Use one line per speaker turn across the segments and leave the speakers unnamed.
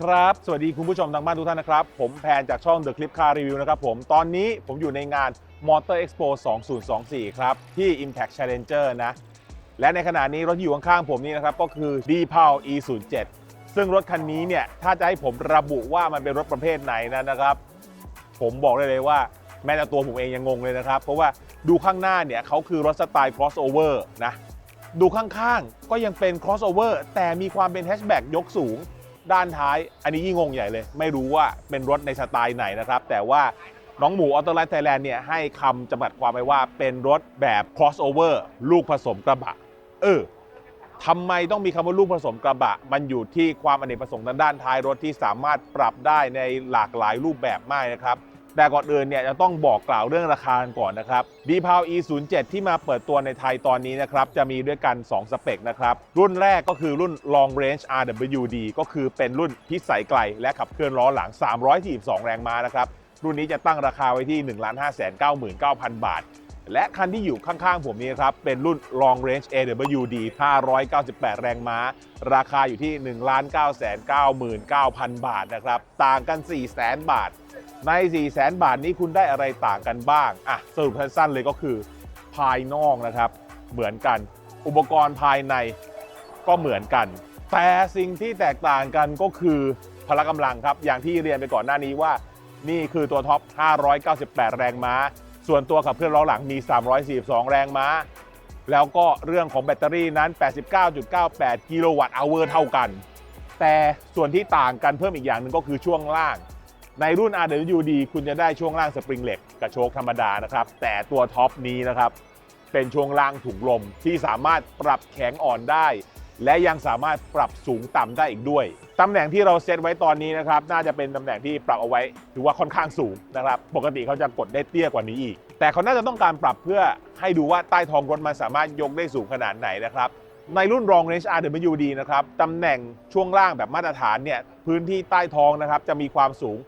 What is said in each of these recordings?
สวัสดีครับ สวัสดีคุณผู้ชมทางบ้านทุกท่านนะครับ ผมแพนจากช่อง The Clip Car Review นะครับผม ตอนนี้ผมอยู่ในงาน Motor Expo 2024 ครับ ที่ Impact Challenger นะ และในขณะนี้รถที่อยู่ข้างๆผมนี่นะครับ ก็คือ d p a l E07 ซึ่งรถคันนี้เนี่ย ถ้าจะให้ผมระบุว่ามันเป็นรถประเภทไหนนะนะครับ ผมบอกได้เลยว่าแม้แต่ตัวผมเองยังงงเลยนะครับ เพราะว่าดูข้างหน้าเนี่ยเขาคือรถสไตล์ crossover นะ ดูข้างๆก็ยังเป็น crossover แต่มีความเป็น hatchback ยกสูง ด้านท้าย อันนี้ยิ่งงงใหญ่เลย ไม่รู้ว่าเป็นรถในสไตล์ไหนนะครับ แต่ว่าน้องหมูออโตไลท์ไทยแลนด์เนี่ยให้คำจำกัดความไว้ว่าเป็นรถแบบ crossover ลูกผสมกระบะ เออทำไมต้องมีคำว่าลูกผสมกระบะ มันอยู่ที่ความอเนกประสงค์ทางด้านท้ายรถที่สามารถปรับได้ในหลากหลายรูปแบบมากนะครับ แต่ก่อนอื่นเนี่ยจะต้องบอกกล่าวเรื่องราคาก่อนนะครับ d p o w e 0 7 ที่มาเปิดตัวในไทยตอนนี้นะครับ จะมีด้วยกัน 2 สเปคนะครับ รุ่นแรกก็คือรุ่น Long Range RWD ก็คือเป็นรุ่นพิสัยไกล และขับเคลื่อนล้อหลัง 342 แรงม้านะครับ รุ่นนี้จะตั้งราคาไว้ที่ 1,599,000 บาท และคันที่อยู่ข้างๆ ผมนี้ครับ เป็นรุ่น Long Range AWD 598 แรงม้า ราคาอยู่ที่ 1,999,000 บาทนะครับ ต่างกัน 400,000 บาท ใน 400,000 บาทนี้คุณได้อะไรต่างกันบ้าง อะ สรุปสั้นๆเลยก็คือ ภายนอกนะครับ เหมือนกัน อุปกรณ์ภายในก็เหมือนกัน แต่สิ่งที่แตกต่างกันก็คือพละกำลังครับ อย่างที่เรียนไปก่อนหน้านี้ว่า นี่คือตัวท็อป 598 แรงม้า ส่วนตัวขับเคลื่อนล้อหลังมี 342 แรงม้า แล้วก็เรื่องของแบตเตอรี่นั้น 89.98 กิโลวัตต์อเวอร์เท่ากัน แต่ส่วนที่ต่างกันเพิ่มอีกอย่างหนึ่งก็คือช่วงล่าง ในรุ่น RWD คุณจะได้ช่วงล่างสปริงเหล็กกับโชคธรรมดานะครับ แต่ตัวท็อปนี้นะครับ เป็นช่วงล่างถุงลมที่สามารถปรับแข็งอ่อนได้ และยังสามารถปรับสูงต่ำได้อีกด้วย ตำแหน่งที่เราเซตไว้ตอนนี้นะครับ น่าจะเป็นตำแหน่งที่ปรับเอาไว้ถือว่าค่อนข้างสูงนะครับ ปกติเขาจะกดได้เตี้ยกว่านี้อีก แต่เขาน่าจะต้องการปรับเพื่อให้ดูว่าใต้ท้องรถมันสามารถยกได้สูงขนาดไหนนะครับ ในรุ่น Long Range RWD นะครับ ตำแหน่งช่วงล่างแบบมาตรฐานเนี่ย พื้นที่ใต้ท้องนะครับจะมีความสูง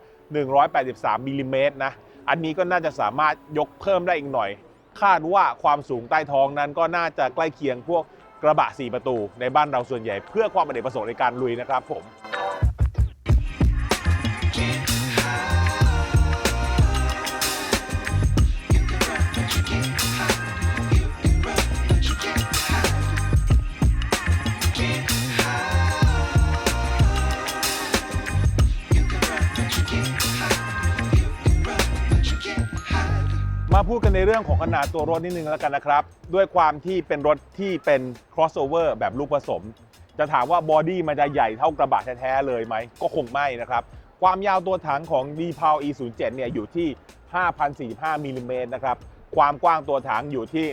183มิลลิเมตรนะ อันนี้ก็น่าจะสามารถยกเพิ่มได้อีกหน่อย คาดว่าความสูงใต้ท้องนั้นก็น่าจะใกล้เคียงพวก กระบะ 4 ประตูในบ้านเราส่วนใหญ่เพื่อความอเนกประสงค์ในการลุยนะครับผม พูดกันในเรื่องของขนาดตัวรถนิดนึงแล้วกันนะครับ ด้วยความที่เป็นรถที่เป็น crossover แบบลูกผสม จะถามว่าบอดี้มันจะใหญ่เท่ากระบะแท้ๆเลยไหม ก็คงไม่นะครับ ความยาวตัวถังของ d p a l E07 เนี่ยอยู่ที่ 5,045มิลลิเมตรนะครับ ความกว้างตัวถังอยู่ที่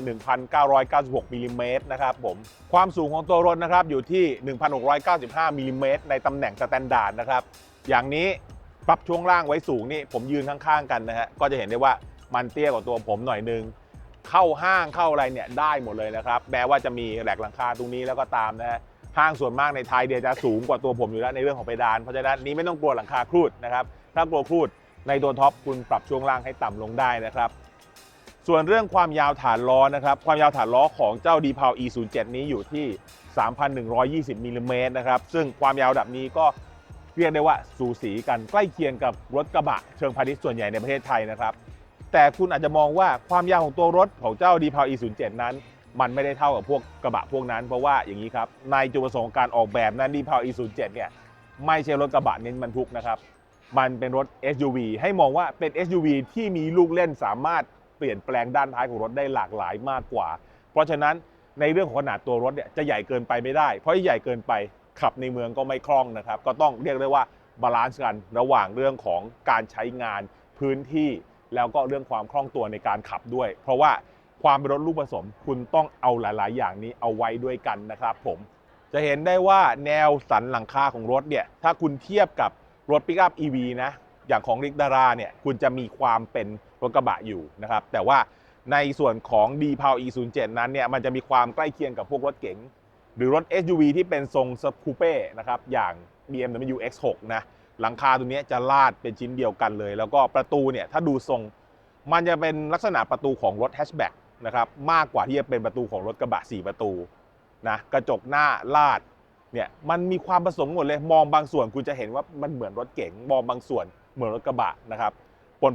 1,996มิลลิเมตรนะครับผม ความสูงของตัวรถนะครับอยู่ที่ 1,695มิลลิเมตรในตำแหน่งสแตนดาร์ดนะครับ อย่างนี้ปรับช่วงล่างไว้สูงนี่ผมยืนข้างๆกันนะฮะ ก็จะเห็นได้ว่า มันเตี้ยกว่าตัวผมหน่อยนึง เข้าห้างเข้าอะไรเนี่ยได้หมดเลยนะครับแม้ว่าจะมีแหลกหลังคาตรงนี้แล้วก็ตามนะฮะห้างส่วนมากในไทยเดียวจะสูงกว่าตัวผมอยู่แล้วในเรื่องของเพดานเพราะฉะนั้นนี้ไม่ต้องกลัวหลังคาครูดนะครับถ้ากลัวครูดในตัวท็อปคุณปรับช่วงล่างให้ต่ำลงได้นะครับส่วนเรื่องความยาวฐานล้อนะครับความยาวฐานล้อของเจ้า d p a l E07 นี้อยู่ที่ 3,120มิลลิเมตรนะครับซึ่งความยาวดับนี้ก็เรียกได้ว่าสูสีกันใกล้เคียงกับรถกระบะเชิงพาณิชย์ส่วนใหญ่ในประเทศไทยนะครับ แต่คุณอาจจะมองว่าความยาวของตัวรถของเจ้า d p a l E07 นั้น มันไม่ได้เท่ากับพวกกระบะพวกนั้น เพราะว่าอย่างนี้ครับ ในจุดประสงค์การออกแบบนั้น d p a l E07 เนี่ยไม่ใช่รถกระบะเน้นบรรทุกนะครับ มันเป็นรถ SUV ให้มองว่าเป็น SUV ที่มีลูกเล่นสามารถเปลี่ยนแปลงด้านท้ายของรถได้หลากหลายมากกว่า เพราะฉะนั้นในเรื่องของขนาดตัวรถเนี่ยจะใหญ่เกินไปไม่ได้ เพราะใหญ่เกินไปขับในเมืองก็ไม่คล่องนะครับ ก็ต้องเรียกได้ว่าบาลานซ์กันระหว่างเรื่องของการใช้งานพื้นที่ แล้วก็เรื่องความคล่องตัวในการขับด้วย เพราะว่าความเป็นรถลูกผสมคุณต้องเอาหลาย ๆ อย่างนี้เอาไว้ด้วยกันนะครับผมจะเห็นได้ว่าแนวสันหลังคาของรถเนี่ยถ้าคุณเทียบกับรถปิกอัพ EV นะอย่างของริกดาราเนี่ยคุณจะมีความเป็นรถกระบะอยู่นะครับแต่ว่าในส่วนของ d p a l E07 นั้นเนี่ยมันจะมีความใกล้เคียงกับพวกรถเก๋งหรือรถ SUV ที่เป็นทรงสคูเป้นะครับอย่าง BMW X6 นะ หลังคาตรงเนี้จะลาดเป็นชิ้นเดียวกันเลย แล้วก็ประตูเนี่ยถ้าดูทรงมันจะเป็นลักษณะประตูของรถแฮชแบ็กนะครับมากกว่าที่จะเป็นประตูของรถกระบะ 4 ประตูนะกระจกหน้าลาดเนี่ยมันมีความผสมหมดเลยมองบางส่วนคุณจะเห็นว่ามันเหมือนรถเก๋งมองบางส่วนเหมือนรถกระบะนะครับ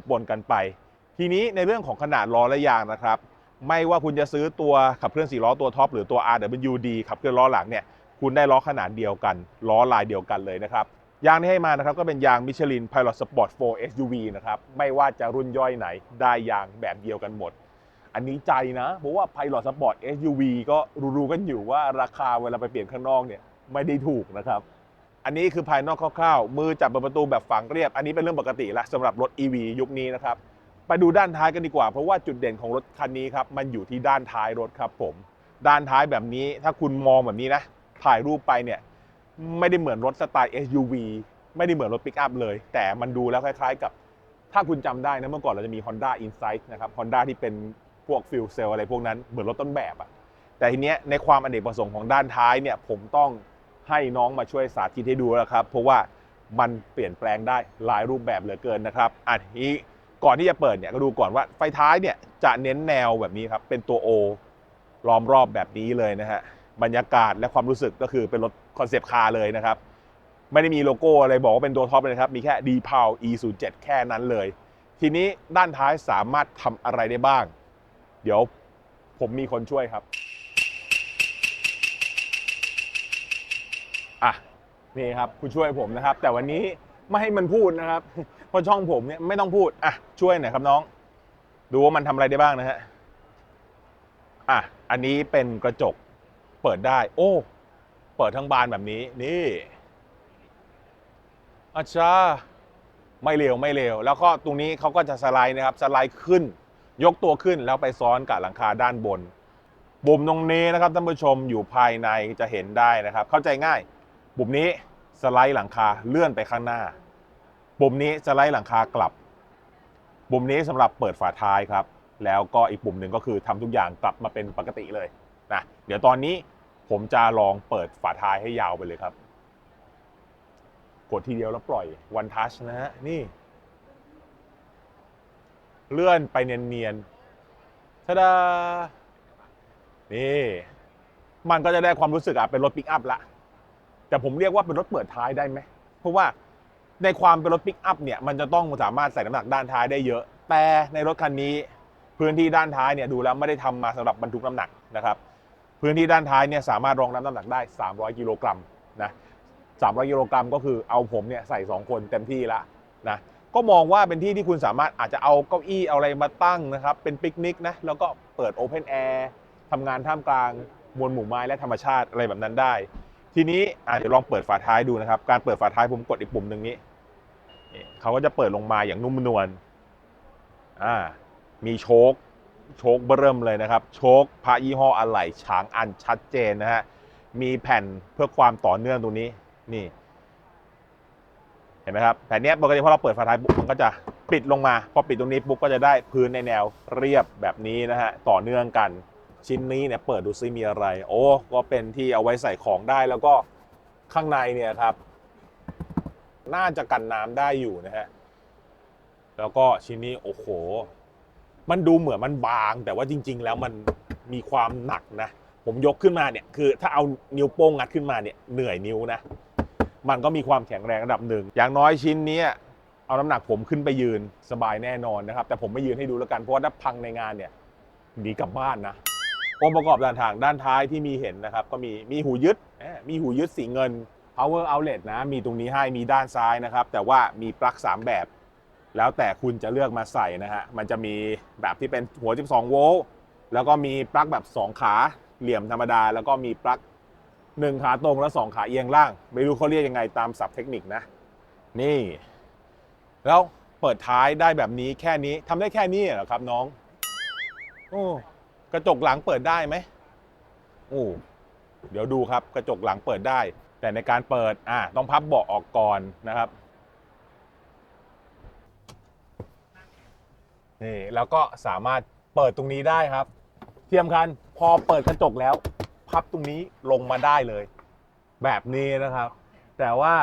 ปนๆกันไป ทีนี้ในเรื่องของขนาดล้อและยางนะครับ ไม่ว่าคุณจะซื้อตัวขับเคลื่อน4ล้อตัวท็อปหรือตัว RWD ขับเคลื่อนล้อหลังเนี่ยคุณได้ล้อขนาดเดียวกัน ล้อลายเดียวกันเลยนะครับ ยางที่ให้มานะครับก็เป็นยาง Michelin Pilot Sport 4 SUV นะครับไม่ว่าจะรุ่นย่อยไหนได้ยางแบบเดียวกันหมด อันนี้ใจนะเพราะว่า Pilot Sport SUV ก็รู้ๆกันอยู่ว่าราคาเวลาไปเปลี่ยนข้างนอกเนี่ยไม่ได้ถูกนะครับ อันนี้คือภายนอกคร่าวๆ มือจับเปิดประตูแบบฝังเรียบ อันนี้เป็นเรื่องปกติแล้วสำหรับรถ EV ยุคนี้นะครับไปดูด้านท้ายกันดีกว่า เพราะว่าจุดเด่นของรถคันนี้ครับมันอยู่ที่ด้านท้ายรถครับผม ด้านท้ายแบบนี้ถ้าคุณมองแบบนี้นะถ่ายรูปไปเนี่ย ไม่ได้เหมือนรถสไตล์ SUV ไม่ได้เหมือนรถปิกอัพเลย แต่มันดูแล้วคล้าย ๆ กับถ้าคุณจำได้นะเมื่อก่อนเราจะมี Honda Insight นะครับ Honda ที่เป็นพวกฟิลเซลอะไรพวกนั้นเหมือนรถต้นแบบอะแต่ทีเนี้ยในความอเนกประสงค์ของด้านท้ายเนี่ยผมต้องให้น้องมาช่วยสาธิตให้ดูแล้วครับ เพราะว่ามันเปลี่ยนแปลงได้หลายรูปแบบเหลือเกินนะครับอันนี้ก่อนที่จะเปิดเนี่ยก็ดูก่อนว่าไฟท้ายเนี่ยจะเน้นแนวแบบนี้ครับเป็นตัว O ล้อมรอบแบบนี้เลยนะฮะบรรยากาศและความรู้สึกก็คือเป็นรถ คอนเซปต์คาร์เลยนะครับ ไม่ได้มีโลโก้อะไรบอกว่าเป็นตัวท็อปเลยครับ มีแค่ d p o w E07 แค่นั้นเลย ทีนี้ด้านท้ายสามารถทำอะไรได้บ้าง เดี๋ยวผมมีคนช่วยครับอะนี่ครับคุณช่วยผมนะครับ แต่วันนี้ไม่ให้มันพูดนะครับ เพราะช่องผมเนี่ยไม่ต้องพูดอะช่วยหน่อยครับน้อง ดูว่ามันทำอะไรได้บ้างนะฮะอะอันนี้เป็นกระจกเปิดได้ โอ้ เปิดทั้งบานแบบนี้นี่อาชาไม่เร็วไม่เร็ว แล้วก็ตรงนี้เขาก็จะสไลด์นะครับสไลด์ขึ้น ยกตัวขึ้นแล้วไปซ้อนกับหลังคาด้านบนปุ่มตรงนี้นะครับท่านผู้ชมอยู่ภายในจะเห็นได้นะครับ เข้าใจง่าย ปุ่มนี้สไลด์หลังคาเลื่อนไปข้างหน้า ปุ่มนี้สไลด์หลังคากลับ ปุ่มนี้สำหรับเปิดฝาท้ายครับ แล้วก็อีกปุ่มหนึ่งก็คือทำทุกอย่างกลับมาเป็นปกติเลยนะเดี๋ยวตอนนี้ ผมจะลองเปิดฝาท้ายให้ยาวไปเลยครับ กดทีเดียวแล้วปล่อยวันทัชนะฮะนี่ เลื่อนไปเนียนๆทะดา นี่ มันก็จะได้ความรู้สึกอะเป็นรถปิกอัพละ แต่ผมเรียกว่าเป็นรถเปิดท้ายได้ไหม เพราะว่าในความเป็นรถปิกอัพเนี่ย มันจะต้องสามารถใส่น้ำหนักด้านท้ายได้เยอะ แต่ในรถคันนี้พื้นที่ด้านท้ายเนี่ยดูแล้วไม่ได้ทำมาสำหรับบรรทุกน้ำหนักนะครับ พื้นที่ด้านท้ายเนี่ยสามารถรองรับน้ำหนักได้ 300 กิโลกรัมนะ300 กิโลกรัมก็คือเอาผมเนี่ยใส่ 2 คนเต็มที่ละนะก็มองว่าเป็นที่ที่คุณสามารถอาจจะเอาเก้าอี้เอาอะไรมาตั้งนะครับ เป็นปิกนิกนะแล้วก็เปิดโอเพนแอร์ทำงานท่ามกลางมวลหมู่ไม้และธรรมชาติอะไรแบบนั้นได้ ทีนี้อะเดี๋ยวลองเปิดฝาท้ายดูนะครับ การเปิดฝาท้ายผมกดอีกปุ่มหนึ่งนี้เขาก็จะเปิดลงมาอย่างนุ่มนวลอ่ามีโชค โชคเบิ่มเลยนะครับ โชคพระยี่ห้ออะไหล่ช้างอันชัดเจนนะฮะ มีแผ่นเพื่อความต่อเนื่องตรงนี้ นี่ เห็นไหมครับ แผ่นนี้ปกติพอเราเปิดฝาท้ายปุ๊บมันก็จะปิดลงมา พอปิดตรงนี้ปุ๊บก็จะได้พื้นในแนวเรียบแบบนี้นะฮะ ต่อเนื่องกัน ชิ้นนี้เนี่ยเปิดดูซิมีอะไร โอ้ ก็เป็นที่เอาไว้ใส่ของได้แล้วก็ข้างในเนี่ยครับ น่าจะกันน้ำได้อยู่นะฮะ แล้วก็ชิ้นนี้โอ้โห มันดูเหมือนมันบาง แต่ว่าจริง ๆ แล้วมันมีความหนักนะ ผมยกขึ้นมาเนี่ยคือถ้าเอานิ้วโป้งงัดขึ้นมาเนี่ยเหนื่อยนิ้วนะ มันก็มีความแข็งแรงระดับหนึ่ง อย่างน้อยชิ้นนี้เอาน้ำหนักผมขึ้นไปยืนสบายแน่นอนนะครับ แต่ผมไม่ยืนให้ดูแล้วกันเพราะว่าถ้าพังในงานเนี่ยหนีกลับบ้านนะองค์ประกอบด้านทางด้านท้ายที่มีเห็นนะครับ ก็มีมีหูยึดมีหูยึดสีเงิน power outlet นะ มีตรงนี้ให้มีด้านซ้ายนะครับ แต่ว่ามีปลั๊ก3แบบ แล้วแต่คุณจะเลือกมาใส่นะฮะ มันจะมีแบบที่เป็นหัว 12 โวลต์ แล้วก็มีปลั๊กแบบ 2 ขาเหลี่ยมธรรมดา แล้วก็มีปลั๊ก1ขาตรงและ 2 ขาเอียงล่าง ไม่รู้เขาเรียกยังไงตามศัพท์เทคนิคนะ นี่ แล้วเปิดท้ายได้แบบนี้แค่นี้ทำได้แค่นี้เหรอครับน้อง โอ้ กระจกหลังเปิดได้ไหมโอ้ เดี๋ยวดูครับ กระจกหลังเปิดได้ แต่ในการเปิด อะต้องพับเบาะออกก่อนนะครับ นี่แล้วก็สามารถเปิดตรงนี้ได้ครับเทียมคันพอเปิดกระจกแล้ว พับตรงนี้ลงมาได้เลย แบบนี้นะครับ แต่ว่า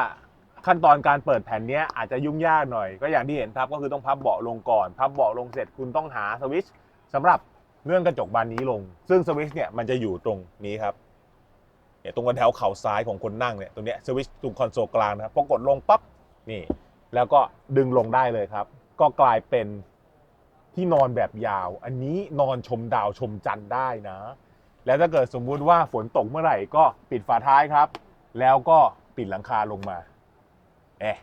ขั้นตอนการเปิดแผ่นนี้อาจจะยุ่งยากหน่อย ก็อย่างที่เห็นครับก็คือต้องพับเบาะลงก่อน พับเบาะลงเสร็จคุณต้องหาสวิตช์สำหรับเลื่อนกระจกบานนี้ลง ซึ่งสวิตช์เนี่ยมันจะอยู่ตรงนี้ครับเนี่ยตรงกันแถวเข่าซ้ายของคนนั่งเนี่ยตรงเนี้ยสวิตช์ตรงคอนโซลกลางนะครับพอกดลงปั๊บนี่ แล้วก็ดึงลงได้เลยครับ ก็กลายเป็น ที่นอนแบบยาว อันนี้นอนชมดาวชมจันทร์ได้นะ แล้วถ้าเกิดสมมุติว่าฝนตกเมื่อไหร่ก็ปิดฝาท้ายครับ แล้วก็ปิดหลังคาลงมาเอ๊ะ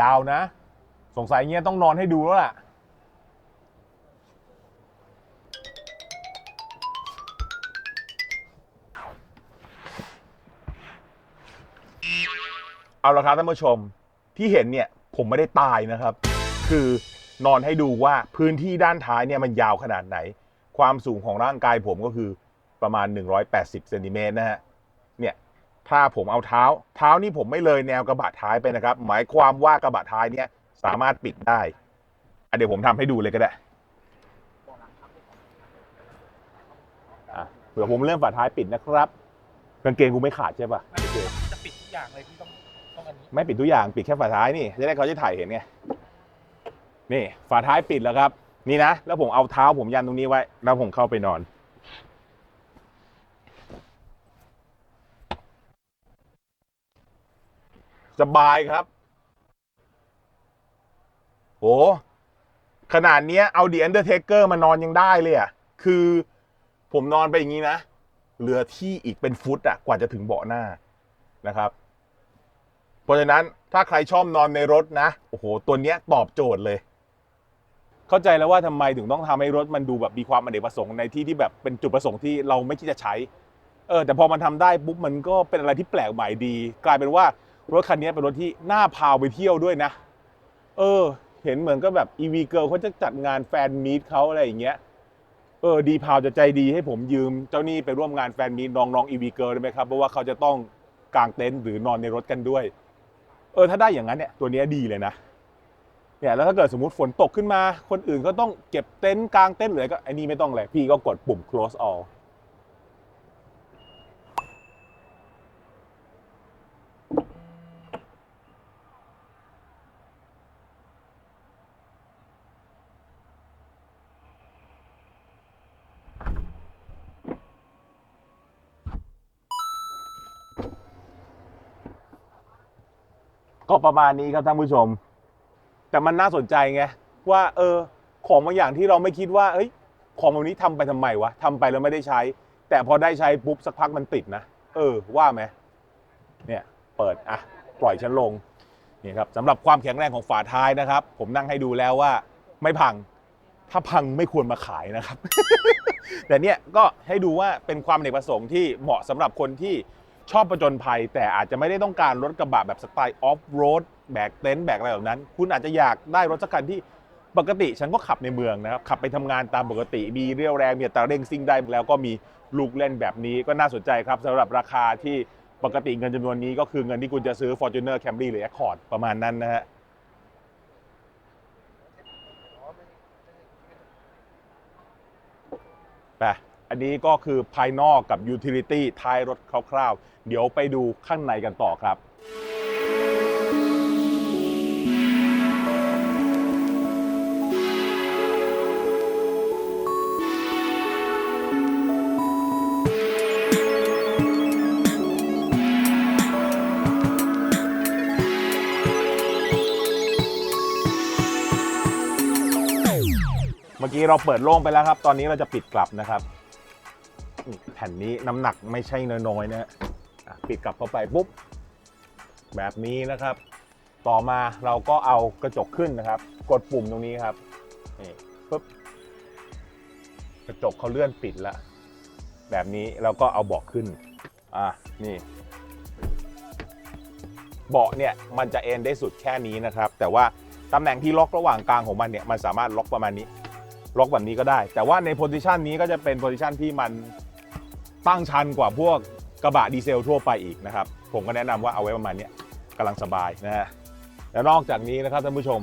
ยาวนะ สงสัยเงี้ยต้องนอนให้ดูแล้วล่ะเอาละครับท่านผู้ชมที่เห็นเนี่ยผมไม่ได้ตายนะครับ คือ นอนให้ดูว่าพื้นที่ด้านท้ายเนี่ยมันยาวขนาดไหน ความสูงของร่างกายผมก็คือประมาณ 180เซนติเมตรนะฮะเนี่ยถ้าผมเอาเท้า เท้านี่ผมไม่เลยแนวกระบะท้ายไปนะครับ หมายความว่ากระบะท้ายเนี่ยสามารถปิดได้อะเดี๋ยวผมทำให้ดูเลยก็ได้อะเผื่อผมเริ่มฝาท้ายปิดนะครับกางเกงกูไม่ขาดใช่ปะโอเค
จะปิดทุกอย่างเลยที่ต้องต้องอันนี้
ไม่ปิดทุกอย่างปิดแค่ฝาท้ายนี่จะได้เขาจะถ่ายเห็นไง นี่ฝาท้ายปิดแล้วครับ นี่นะ แล้วผมเอาเท้าผมยันตรงนี้ไว้ แล้วผมเข้าไปนอน สบายครับโหขนาดนี้เอาดี e อนเดอร์เทเกอร์มานอนยังได้เลยอะ คือผมนอนไปอย่างนี้นะ เหลือที่อีกเป็นฟุตอะ กว่าจะถึงเบาะหน้านะครับ เพราะฉะนั้นถ้าใครชอบนอนในรถนะ โอ้โห ตัวเนี้ยตอบโจทย์เลย เข้าใจแล้วว่าทำไมถึงต้องทำให้รถมันดูแบบมีความอเนกประสงค์ในที่ที่แบบเป็นจุดประสงค์ที่เราไม่คิดจะใช้ เออแต่พอมันทำได้ปุ๊บมันก็เป็นอะไรที่แปลกใหม่ดี กลายเป็นว่ารถคันนี้เป็นรถที่น่าพาไปเที่ยวด้วยนะ เออ เห็นเหมือนก็แบบ EV Girl เขาจะจัดงานแฟนมีตเขาอะไรอย่างเงี้ย เออดีพาวจะใจดีให้ผมยืมเจ้าหนี้ไปร่วมงานแฟนมีตน้องๆ EV Girl ได้ไหมครับ เพราะว่าเขาจะต้องกางเต็นท์หรือนอนในรถกันด้วย เออถ้าได้อย่างนั้นเนี่ยตัวเนี้ยดีเลยนะ เนี่ยแล้วถ้าเกิดสมมติฝนตกขึ้นมา คนอื่นก็ต้องเก็บเต็นท์กลางเต็นท์หรืออะไรก็ไอ้นี่ไม่ต้องเลยพี่ก็กดปุ่ม close all ก็ประมาณนี้ครับท่านผู้ชม แต่มันน่าสนใจไงว่าเออของบางอย่างที่เราไม่คิดว่าเอ้ยของแบบนี้ทำไปทำไมวะทำไปแล้วไม่ได้ใช้ แต่พอได้ใช้ปุ๊บสักพักมันติดนะเออว่าไหมเนี่ยเปิดอะปล่อยฉันลงนี่ครับสำหรับความแข็งแรงของฝาท้ายนะครับ ผมนั่งให้ดูแล้วว่าไม่พังถ้าพังไม่ควรมาขายนะครับ แต่เนี่ยก็ให้ดูว่าเป็นความเนกประสงค์ที่เหมาะสำหรับคนที่ชอบประจนภัย แต่อาจจะไม่ได้ต้องการรถกระบะแบบสไตล์ออฟโรด แบกเต็นท์แบกอะไรแบบนั้น คุณอาจจะอยากได้รถสักคันที่ปกติฉันก็ขับในเมืองนะครับ ขับไปทำงานตามปกติ มีเรี่ยวแรงมีตาเร่งซิ่งได้แล้วก็มีลูกเล่นแบบนี้ก็น่าสนใจครับสำหรับราคาที่ปกติเงินจำนวนนี้ก็คือเงินที่คุณจะซื้อ Fortuner Camry หรือ Accord ประมาณนั้นนะฮะไปอันนี้ก็คือภายนอกกับ Utility ท้ายรถคร่าวๆ เดี๋ยวไปดูข้างในกันต่อครับ เมื่อกี้เราเปิดโล่งไปแล้วครับ ตอนนี้เราจะปิดกลับนะครับแผ่นนี้น้ำหนักไม่ใช่น้อยๆนะฮะอะปิดกลับเข้าไปปุ๊บ แบบนี้นะครับ ต่อมาเราก็เอากระจกขึ้นนะครับ กดปุ่มตรงนี้ครับนี่ปุ๊บกระจกเขาเลื่อนปิดแล้วแบบนี้เราก็เอาเบาะขึ้นอะนี่เบาะเนี่ยมันจะเอนได้สุดแค่นี้นะครับ แต่ว่าตำแหน่งที่ล็อกระหว่างกลางของมันเนี่ยมันสามารถล็อกประมาณนี้ ล็อกแบบนี้ก็ได้ แต่ว่าในโพซิชันนี้ก็จะเป็นโพซิชันที่มันตั้งชันกว่าพวกกระบะดีเซลทั่วไปอีกนะครับ ผมก็แนะนำว่าเอาไว้ประมาณนี้ยกำลังสบายนะฮะแล้วนอกจากนี้นะครับท่านผู้ชม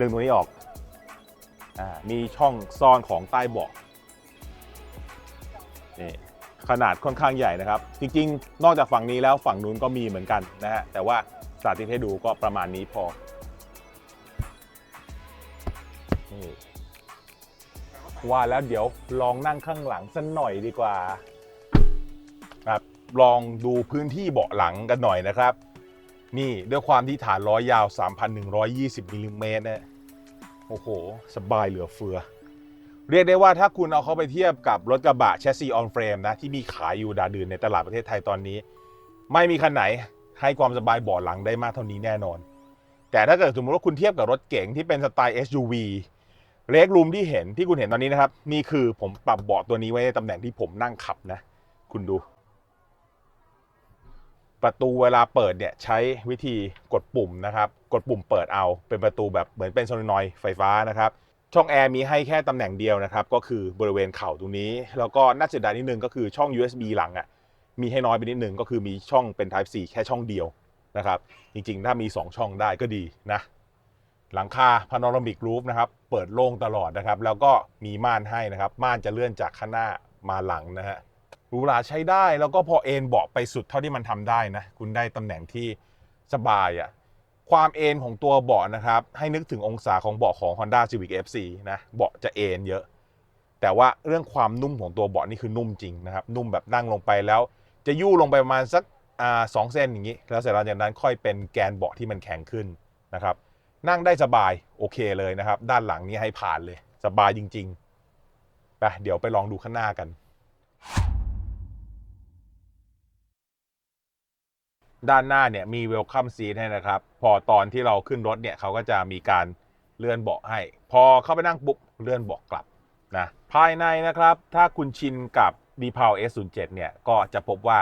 ดึงตรงนี้ออกอมีช่องซ่อนของใต้เบาะนี่ขนาดค่อนข้างใหญ่นะครับ จริงๆ นอกจากฝั่งนี้แล้วฝั่งนู้นก็มีเหมือนกันนะฮะแต่ว่าสาธิตให้ดูก็ประมาณนี้พอนี่ ว่าแล้วเดี๋ยวลองนั่งข้างหลังสักหน่อยดีกว่าครับลองดูพื้นที่เบาะหลังกันหน่อยนะครับ นี่ด้วยความที่ฐานล้อยาว 3,120มิลลิเมตรนะโอ้โห สบายเหลือเฟือ เรียกได้ว่าถ้าคุณเอาเขาไปเทียบกับรถกระบะแชสซีออนเฟรมนะ ที่มีขายอยู่ดาดืนในตลาดประเทศไทยตอนนี้ ไม่มีคันไหนให้ความสบายเบาะหลังได้มากเท่านี้แน่นอน แต่ถ้าเกิดสมมติว่าคุณเทียบกับรถเก๋งที่เป็นสไตล์ SUV เลกรูมที่เห็นที่คุณเห็นตอนนี้นะครับ นี่คือผมปรับเบาะตัวนี้ไว้ในตำแหน่งที่ผมนั่งขับนะ คุณดู ประตูเวลาเปิดเนี่ยใช้วิธีกดปุ่มนะครับ กดปุ่มเปิดเอาเป็นประตูแบบเหมือนเป็นโซลนอยไฟฟ้านะครับ ช่องแอร์มีให้แค่ตำแหน่งเดียวนะครับ ก็คือบริเวณเข่าตรงนี้ แล้วก็น่าเสียดายนิดนึงก็คือช่อง USB หลังอะ่ะมีให้น้อยไปนิดนึงก็คือมีช่องเป็น Type C แค่ช่องเดียวนะครับ จริงๆ ถ้ามี 2 ช่องได้ก็ดีนะ หลังคาพา n o รามิกรูฟนะครับ เปิดโล่งตลอดนะครับ แล้วก็มีม่านให้นะครับ ม่านจะเลื่อนจากข้างหน้ามาหลังนะฮะหรูหราใช้ได้แล้วก็พอเอนเบาะไปสุดเท่าที่มันทำได้นะ คุณได้ตำแหน่งที่สบายอะ่ะความเอนของตัวเบาะนะครับ ให้นึกถึงองศาของเบาะของ Honda Civic FC นะเบาะจะเอนเยอะ แต่ว่าเรื่องความนุ่มของตัวเบาะนี่คือนุ่มจริงนะครับ นุ่มแบบนั่งลงไปแล้ว จะยู่ลงไปประมาณสักอ่าสองเส้นอย่างนี้ แล้วเสร็จแล้วจากนั้นค่อยเป็นแกนเบาะที่มันแข็งขึ้นนะครับ นั่งได้สบายโอเคเลยนะครับ ด้านหลังนี้ให้ผ่านเลย สบายจริงๆไปเดี๋ยวไปลองดูข้างหน้ากัน ด้านหน้าเนี่ยมี Welcome Seat ให้นะครับ พอตอนที่เราขึ้นรถเนี่ยเขาก็จะมีการเลื่อนเบาะให้ พอเข้าไปนั่งปุ๊บเลื่อนเบาะกลับนะภายในนะครับ ถ้าคุณชินกับ d p a l S07 เนี่ยก็จะพบว่า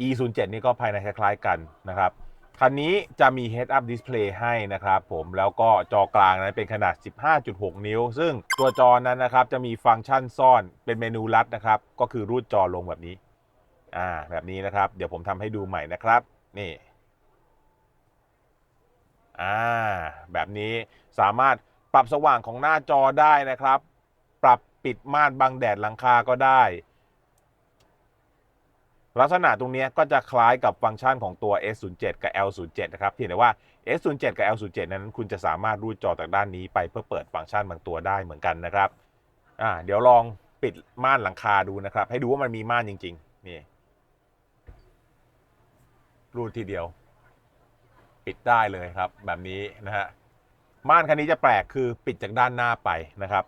E07 นี่ก็ภายในคล้ายๆกันนะครับ คันนี้จะมี Head Up Display ให้นะครับผมแล้วก็จอกลางนั้นเป็นขนาด 15.6 นิ้ว ซึ่งตัวจอนั้นนะครับจะมีฟังก์ชันซ่อนเป็นเมนูลัดนะครับ ก็คือรูดจอลงแบบนี้ อ่า แบบนี้นะครับ เดี๋ยวผมทำให้ดูใหม่นะครับ นี่ อ่า แบบนี้สามารถปรับสว่างของหน้าจอได้นะครับ ปรับปิดม่านบังแดดหลังคาก็ได้ ลักษณะตรงนี้ก็จะคล้ายกับฟังก์ชันของตัว S07 กับ L07 นะครับเพียงแต่ว่า S07 กับ L07 นั้นคุณจะสามารถรูดจอจากด้านนี้ไปเพื่อเปิดฟังก์ชันบางตัวได้เหมือนกันนะครับอ่าเดี๋ยวลองปิดม่านหลังคาดูนะครับ ให้ดูว่ามันมีม่านจริง ๆ นี่ รูดทีเดียว ปิดได้เลยครับ แบบนี้นะฮะม่านคันนี้จะแปลกคือปิดจากด้านหน้าไปนะครับ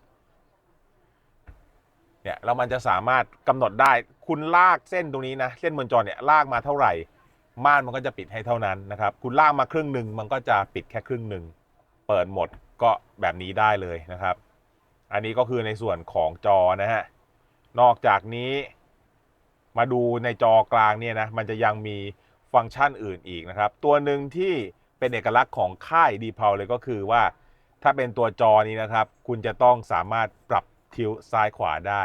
เนี่ยแล้วมันจะสามารถกำหนดได้ คุณลากเส้นตรงนี้นะเส้นบนจอเนี่ยลากมาเท่าไหร่ ม่านมันก็จะปิดให้เท่านั้นนะครับ คุณลากมาครึ่งหนึ่งมันก็จะปิดแค่ครึ่งหนึ่งเปิดหมดก็แบบนี้ได้เลยนะครับ อันนี้ก็คือในส่วนของจอนะฮะนอกจากนี้ มาดูในจอกลางเนี่ยนะมันจะยังมีฟังก์ชันอื่นอีกนะครับ ตัวหนึ่งที่เป็นเอกลักษณ์ของค่ายดีพาเลยก็คือว่า ถ้าเป็นตัวจอนี้นะครับ คุณจะต้องสามารถปรับทิวซ้ายขวาได้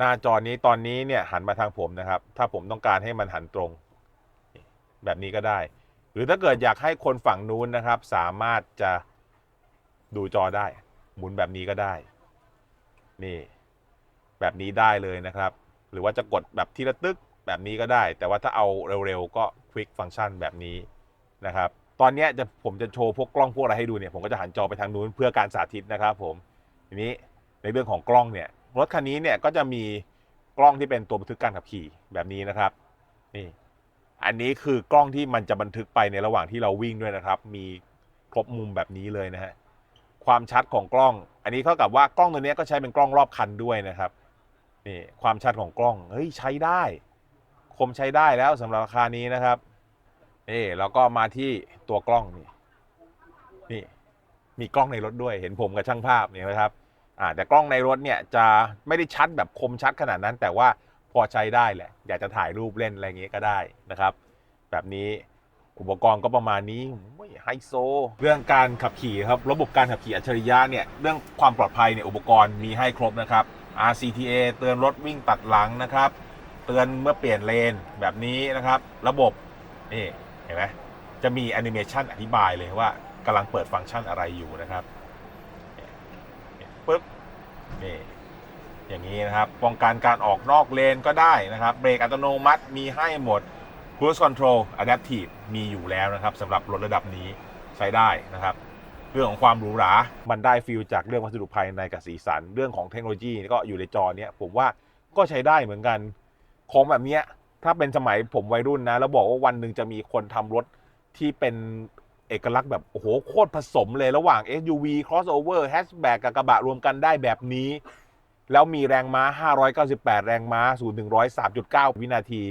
หน้าจอนี้ตอนนี้เนี่ยหันมาทางผมนะครับ ถ้าผมต้องการให้มันหันตรง แบบนี้ก็ได้ หรือถ้าเกิดอยากให้คนฝั่งนู้นนะครับ สามารถจะดูจอได้ หมุนแบบนี้ก็ได้ นี่ แบบนี้ได้เลยนะครับ หรือว่าจะกดแบบทีละตึกแบบนี้ก็ได้ แต่ว่าถ้าเอาเร็วๆก็ Quick Function แบบนี้นะครับ ตอนนี้จะผมจะโชว์พวกกล้องพวกอะไรให้ดูเนี่ย ผมก็จะหันจอไปทางนู้นเพื่อการสาธิตนะครับ ผมทีนี้ในเรื่องของกล้องเนี่ย รถคันนี้เนี่ยก็จะมีกล้องที่เป็นตัวบันทึกการขับขี่แบบนี้นะครับนี่อันนี้คือกล้องที่มันจะบันทึกไปในระหว่างที่เราวิ่งด้วยนะครับ มีครบมุมแบบนี้เลยนะฮะความชัดของกล้อง อันนี้เท่ากับว่ากล้องตัวนี้ก็ใช้เป็นกล้องรอบคันด้วยนะครับนี่ความชัดของกล้องเฮ้ยใช้ได้ คมใช้ได้แล้วสำหรับราคานี้นะครับนี่แล้วก็มาที่ตัวกล้องนี่นี่มีกล้องในรถด้วย เห็นผมกับช่างภาพเนี่ยนะครับ อ่าแต่กล้องในรถเนี่ยจะไม่ได้ชัดแบบคมชัดขนาดนั้น แต่ว่าพอใช้ได้แหละ อยากจะถ่ายรูปเล่นอะไรเงี้ยก็ได้นะครับ แบบนี้อุปกรณ์ก็ประมาณนี้ไฮโซ เรื่องการขับขี่ครับ ระบบการขับขี่อัจฉริยะเนี่ย เรื่องความปลอดภัยเนี่ยอุปกรณ์มีให้ครบนะครับ RCTA เตือนรถวิ่งตัดหลังนะครับ เตือนเมื่อเปลี่ยนเลนแบบนี้นะครับ ระบบนี่เห็นไหมจะมีแอนิเมชันอธิบายเลยว่ากำลังเปิดฟังก์ชันอะไรอยู่นะครับ ปึ๊บนี่อย่างนี้นะครับ ป้องกันการออกนอกเลนก็ได้นะครับ เบรกอัตโนมัติมีให้หมด Cruise Control Adaptive มีอยู่แล้วนะครับสำหรับรถระดับนี้ใช้ได้นะครับ เรื่องของความหรูหรา มันได้ฟิลจากเรื่องวัสดุภายในกับสีสัน เรื่องของเทคโนโลยีก็อยู่ในจอเนี้ยผมว่าก็ใช้ได้เหมือนกัน ของแบบเนี้ยถ้าเป็นสมัยผมวัยรุ่นนะ แล้วบอกว่าวันหนึ่งจะมีคนทำรถที่เป็น เอกลักษณ์แบบโอ้โหโคตรผสมเลยระหว่าง SUV crossover hatchback กับกระบะรวมกันได้แบบนี้ แล้วมีแรงม้า 598 แรงม้า0ถึง103.9 วินาที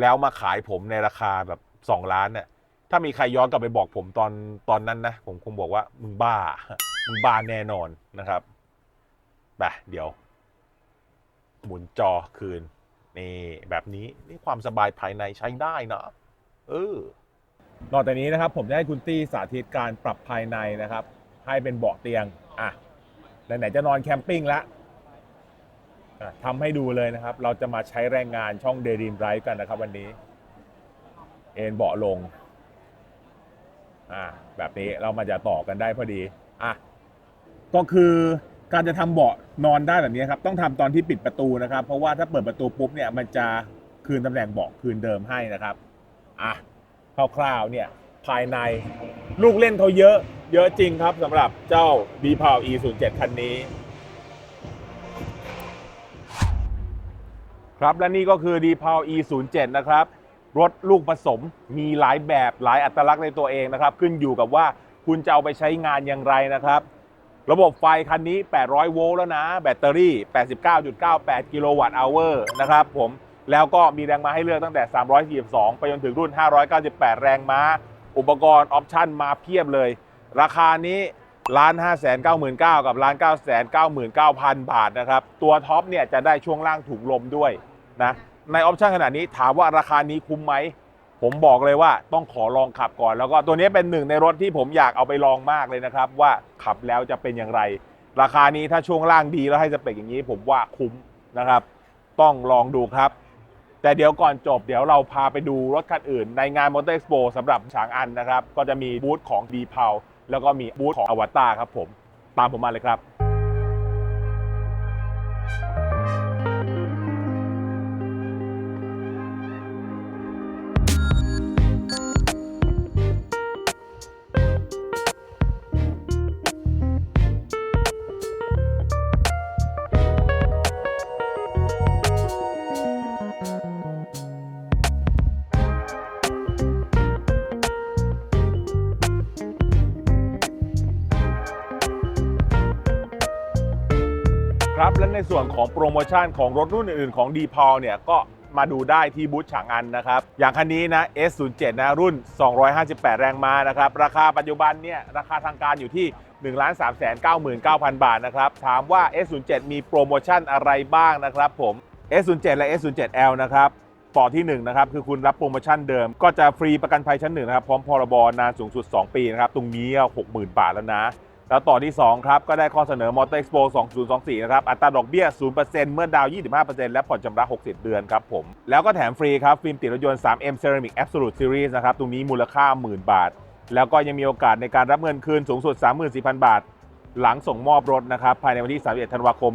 แล้วมาขายผมในราคาแบบ 2 ล้านเนี่ยถ้ามีใครย้อนกลับไปบอกผมตอนตอนนั้นนะ ผมคงบอกว่ามึงบ้า มึงบ้าแน่นอนนะครับไปเดี๋ยว หมุนจอคืน นี่ แบบนี้นี่ความสบายภายในใช้ได้นะเออ นอกจากนี้นะครับผมจะให้คุณตี้สาธิตการปรับภายในนะครับ ให้เป็นเบาะเตียงอะไหนๆจะนอนแคมปิ้งแล้วอะทำให้ดูเลยนะครับ เราจะมาใช้แรงงานช่องเดรีมไรฟ์กันนะครับ วันนี้ เอ็นเบาะลงอ่าแบบนี้เรามาจะต่อกันได้พอดีอะก็คือการจะทำเบาะนอนได้แบบนี้ครับ ต้องทำตอนที่ปิดประตูนะครับ เพราะว่าถ้าเปิดประตูปุ๊บเนี่ยมันจะคืนตำแหน่งเบาะคืนเดิมให้นะครับอะ คร่าวๆเนี่ยภายในลูกเล่นเขาเยอะเยอะจริงครับสำหรับเจ้า b p o w E07 คันนี้ ครับและนี่ก็คือ d p o w E07 นะครับ รถลูกผสมมีหลายแบบหลายอัตลักษณ์ในตัวเองนะครับ ขึ้นอยู่กับว่าคุณจะเอาไปใช้งานอย่างไรนะครับ ระบบไฟคันนี้ 800 โวลต์แล้วนะ แบตเตอรี่ 89.98 กิโลวัตต์อเวอร์นะครับผม แล้วก็มีแรงม้าให้เลือกตั้งแต่ 342 ไปจนถึงรุ่น 598 แรงม้า อุปกรณ์ออปชั่นมาเพียบเลย ราคานี้ล้าน5 9 9 0 0 0 กับล้าน 9 9 9 9 0 0 บาทนะครับ ตัวท็อปเนี่ยจะได้ช่วงล่างถุงลมด้วยนะ ในออปชั่นขนาดนี้ถามว่าราคานี้คุ้มไหม ผมบอกเลยว่าต้องขอลองขับก่อน แล้วก็ตัวนี้เป็นหนึ่งในรถที่ผมอยากเอาไปลองมากเลยนะครับ ว่าขับแล้วจะเป็นอย่างไร ราคานี้ถ้าช่วงล่างดีแล้วให้สเปคอย่างนี้ ผมว่าคุ้มนะครับ ต้องลองดูครับ แต่เดี๋ยวก่อนจบเดี๋ยวเราพาไปดูรถคันอื่น ในงานมอเตอร์เอ็กซ์โปสำหรับฉางอันนะครับ ก็จะมีบูธของ d p o w แล้วก็มีบูธของอวตารครับผม ตามผมมาเลยครับ ครับ และในส่วนของโปรโมชั่นของรถรุ่นอื่นๆของ d p o l เนี่ยก็มาดูได้ที่บูธฉางอันนะครับ อย่างคันนี้นะ S07 นะรุ่น 258 แรงม้านะครับ ราคาปัจจุบันเนี่ยราคาทางการอยู่ที่ 1 3 9 9 0 0 0 บาทนะครับ ถามว่า S07 มีโปรโมชั่นอะไรบ้างนะครับผม S07 และ S07L นะครับต่อที่ 1 นะครับ คือคุณรับโปรโมชั่นเดิม ก็จะฟรีประกันภัยชั้นหนึ่งนะครับ พร้อมพรบนานสูงสุด 2 ปีนะครับ ตรงนี้ 60,000 บาทแล้วนะ แล้วต่อที่ 2 ครับ ก็ได้ข้อเสนอมอเตอร์เอ็กซ์โป2024 นะครับ อัตราดอกเบี้ย 0%เมื่อดาว 25%และผ่อนชำระ 60 เดือนครับผม แล้วก็แถมฟรีครับ ฟิล์มติดรถยนต์ 3M Ceramic Absolute Series นะครับ ตรงนี้มูลค่า 10,000 บาท แล้วก็ยังมีโอกาสในการรับเงินคืนสูงสุด 34,000 บาท หลังส่งมอบรถนะครับ ภายในวันที่ 31 ธันวาคม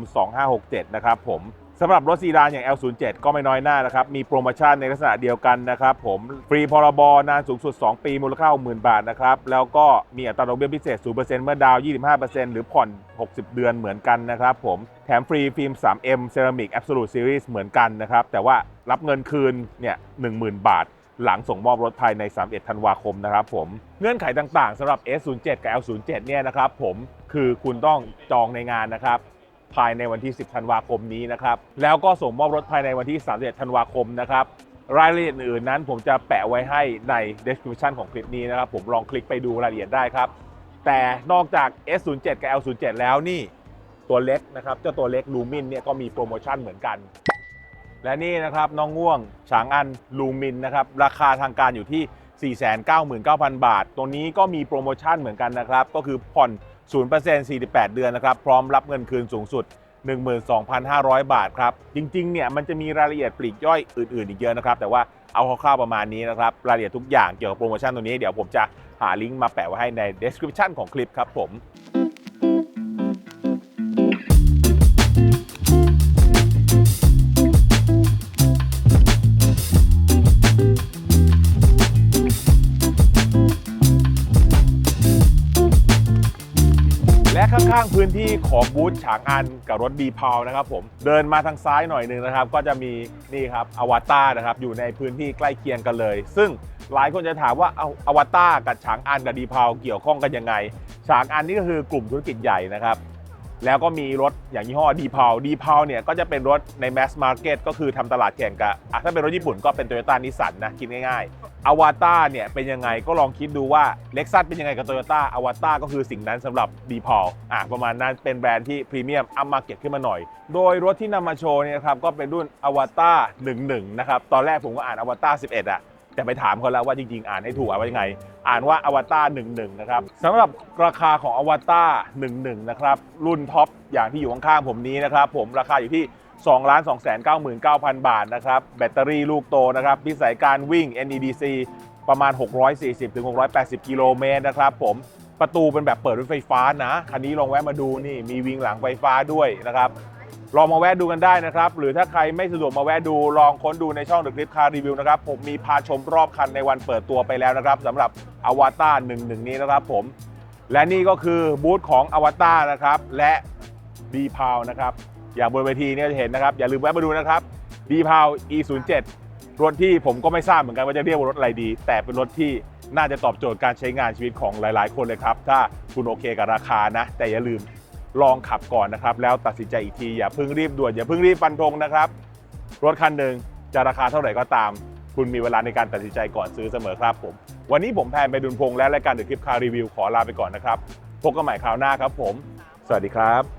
2567 นะครับผม สำหรับรถซีดานอย่าง L07 ก็ไม่น้อยหน้านะครับ มีโปรโมชั่นในลักษณะเดียวกันนะครับ ผมฟรีพรบนานสูงสุด 2 ปีมูลค่า 60,000 บาทนะครับ แล้วก็มีอัตราดอกเบี้ยพิเศษ 0%เมื่อดาวน์25%หรือผ่อน 60 เดือนเหมือนกันนะครับผมแถมฟรีฟิล์ม 3M Ceramic Absolute Series เหมือนกันนะครับ แต่ว่ารับเงินคืนเนี่ย10,000 บาทหลังส่งมอบรถภายใน 31 ธันวาคมนะครับผม เงื่อนไขต่างๆสำหรับ S07 กับ L07 เนี่ยนะครับผม คือคุณต้องจองในงานนะครับ ภายในวันที่ 10 ธันวาคมนี้นะครับ แล้วก็ส่งมอบรถภายในวันที่ 31 ธันวาคมนะครับ รายละเอียดอื่นๆนั้นผมจะแปะไว้ให้ใน description ของคลิปนี้นะครับ ผมลองคลิกไปดูรายละเอียดได้ครับ แต่นอกจาก S07 กับ L07 แล้วนี่ตัวเล็กนะครับ เจ้าตัวเล็กลูมินเนี่ยก็มีโปรโมชั่นเหมือนกัน และนี่นะครับน้องง่วงฉางอันลูมินนะครับ ราคาทางการอยู่ที่ 499,000 บาท ตัวนี้ก็มีโปรโมชั่นเหมือนกันนะครับ ก็คือผ่อน 0% 48 เดือนนะครับ พร้อมรับเงินคืนสูงสุด 12,500 บาทครับ จริงๆ เนี่ยมันจะมีรายละเอียดปลีกย่อยอื่น ๆ อีกเยอะนะครับ แต่ว่าเอาคร่าวๆประมาณนี้นะครับ รายละเอียดทุกอย่างเกี่ยวกับโปรโมชั่นตัวนี้เดี๋ยวผมจะหาลิงก์มาแปะไว้ให้ใน description ของคลิปครับผม ข้างพื้นที่ของบูธฉางอันกับรถบีพาวนะครับผมเดินมาทางซ้ายหน่อยหนึ่งนะครับ ก็จะมีนี่ครับอวตารนะครับอยู่ในพื้นที่ใกล้เคียงกันเลย ซึ่งหลายคนจะถามว่าเอาอวตารกับฉางอันกับดีพาวเกี่ยวข้องกันยังไงฉางอันนี่ก็คือกลุ่มธุรกิจใหญ่นะครับ แล้วก็มีรถอย่างยี่ห้อดีพาวดีพาวเนี่ยก็จะเป็นรถในแมสมาร์เก็ตก็คือทำตลาดแข่งกับอะถ้าเป็นรถญี่ปุ่นก็เป็นโตโยต้านิสสันนะคิดง่ายๆอวตารเนี่ยเป็นยังไงก็ลองคิดดูว่าเล็กซัสเป็นยังไงกับโตโยต้าอวตารก็คือสิ่งนั้นสำหรับดีพาวอะประมาณนั้นเป็นแบรนด์ที่พรีเมียมอัพมาร์เก็ตขึ้นมาหน่อย โดยรถที่นำมาโชว์เนี่ยครับก็เป็นรุ่นอวตาร11นะครับตอนแรกผมก็อ่านอวตาร11อะ แต่ไปถามเขาแล้วว่าจริงๆ อ่านให้ถูกอ่านว่ายังไง อ่านว่าอวตาร11นะครับสำหรับราคาของอวตาร11นะครับรุ่นท็อปอย่างที่อยู่ข้างๆผมนี้นะครับผมราคาอยู่ที่2 2 9 9 0 0 บาทนะครับแบตเตอรี่ลูกโตนะครับพิสัยการวิ่ง NEDC ประมาณ 640-680 กิโลเมตรนะครับผมประตูเป็นแบบเปิดด้วยไฟฟ้านะ คันนี้ลองแวะมาดูนี่มีวิงหลังไฟฟ้าด้วยนะครับ ลองมาแวะดูกันได้นะครับ หรือถ้าใครไม่สะดวกมาแวะดูลองค้นดูในช่อง The Clip Car Review นะครับ ผมมีพาชมรอบคันในวันเปิดตัวไปแล้วนะครับสำหรับอวตาร11นี้นะครับผม และนี่ก็คือบูธของอวตารนะครับ และดีพาวนะครับ อย่างบนเวทีเนี่ยจะเห็นนะครับ อย่าลืมแวะมาดูนะครับดีพาว E07 รถที่ผมก็ไม่ทราบเหมือนกันว่าจะเรียกว่ารถอะไรดี แต่เป็นรถที่น่าจะตอบโจทย์การใช้งานชีวิตของหลาย ๆ คนเลยครับ ถ้าคุณโอเคกับราคานะ แต่อย่าลืม ลองขับก่อนนะครับ แล้วตัดสินใจอีกที อย่าเพิ่งรีบด่วนอย่าเพิ่งรีบฟันธงนะครับ รถคันหนึ่งจะราคาเท่าไหร่ก็ตาม คุณมีเวลาในการตัดสินใจก่อนซื้อเสมอครับผม วันนี้ผมแพนไปดุลพงษ์และรายการเดอะคลิปคารีวิวขอลาไปก่อนนะครับพบกันใหม่คราวหน้าครับผม สวัสดีครับ